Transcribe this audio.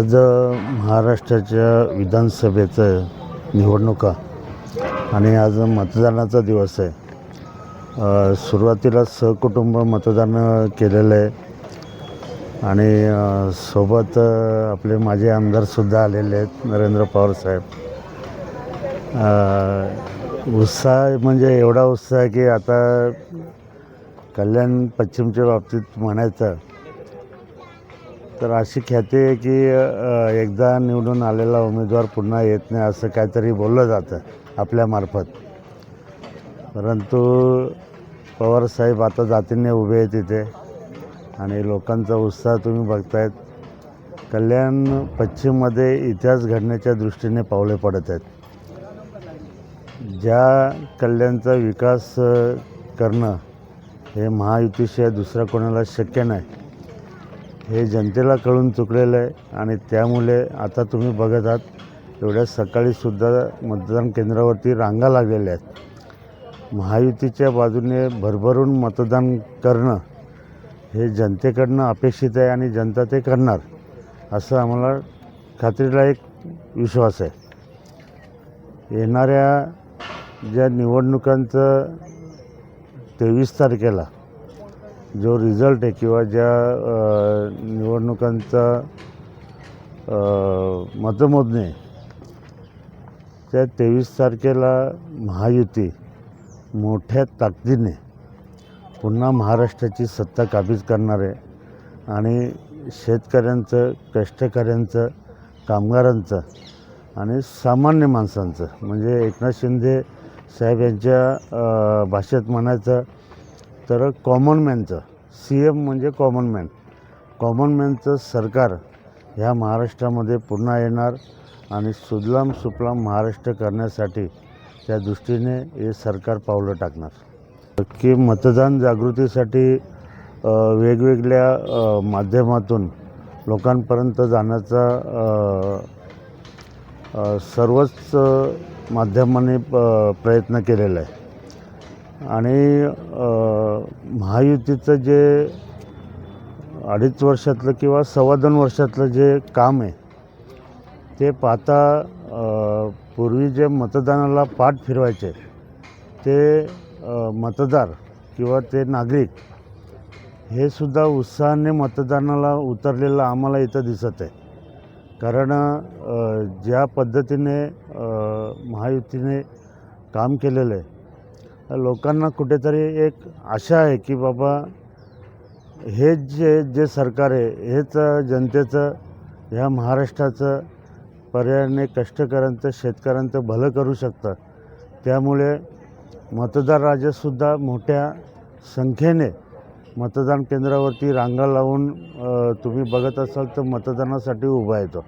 आज महाराष्ट्राच्या विधानसभेचं निवडणुका आणि आज मतदानाचा दिवस आहे. सुरुवातीला सहकुटुंब मतदान केलेलं आहे. आणि सोबत आपले माझे आमदारसुद्धा आलेले आहेत नरेंद्र पवार साहेब. उत्साह म्हणजे एवढा उत्साह आहे की आता कल्याण पश्चिमच्या बाबतीत म्हणायचं तर अशी ख्याती आहे की एकदा निवडून आलेला उमेदवार पुन्हा येत नाही असं काहीतरी बोललं जातं आपल्यामार्फत परंतु पवारसाहेब आता जातीने उभे आहेत तिथे आणि लोकांचा उत्साह तुम्ही बघतायत. कल्याण पश्चिममध्ये इतिहास घडण्याच्या दृष्टीने पावले पडत आहेत. ज्या कल्याणचा विकास करणं हे महायुतीशिवाय दुसऱ्या कोणाला शक्य नाही. हे जनतेला कळून चुकलेलं आहे आणि त्यामुळे आता तुम्ही बघत आहात एवढ्या सकाळीसुद्धा मतदान केंद्रावरती रांगा लागलेल्या आहेत. महायुतीच्या बाजूने भरभरून मतदान करणं हे जनतेकडनं अपेक्षित आहे आणि जनता ते करणार असं आम्हाला खात्रीला एक विश्वास आहे. येणाऱ्या ज्या निवडणुकांचं तेवीस तारखेला जो रिझल्ट आहे किंवा ज्या निवडणुकांचा मतमोजणी त्या तेवीस तारखेला महायुती मोठ्या ताकदीने पुन्हा महाराष्ट्राची सत्ता काबीज करणार आहे. आणि शेतकऱ्यांचं कष्टकऱ्यांचं कामगारांचं आणि सामान्य माणसांचं म्हणजे एकनाथ शिंदे साहेब यांच्या भाषेत म्हणायचं तर कॉमन मॅनचं सी एम म्हणजे कॉमन मॅन कॉमन मॅनचं सरकार ह्या महाराष्ट्रामध्ये पुन्हा येणार आणि सुजलाम सुफलाम महाराष्ट्र करण्यासाठी त्या दृष्टीने हे सरकार पावलं टाकणार. की मतदान जागृतीसाठी वेगवेगळ्या माध्यमातून लोकांपर्यंत जाण्याचा सर्वच माध्यमांनी प- प्रयत्न केलेला आहे. आणि महायुतीचं जे अडीच वर्षातलं किंवा सव्वा दोन वर्षातलं जे काम आहे ते पाहता पूर्वी जे मतदानाला पाठ फिरवायचे ते मतदार किंवा ते नागरिक हे सुद्धा उत्साहाने मतदानाला उतरलेलं आम्हाला इथं दिसत आहे. कारण ज्या पद्धतीने महायुतीने काम केलेलं आहे लोकांना कुठेतरी एक आशा आहे की बाबा हे जे जे सरकार आहे हेच जनतेचं ह्या महाराष्ट्राचं पर्यायाने कष्टकऱ्यांचं शेतकऱ्यांचं भलं करू शकतं. त्यामुळे मतदार राजासुद्धा मोठ्या संख्येने मतदान केंद्रावरती रांगा लावून तुम्ही बघत असाल तर मतदानासाठी उभा येतो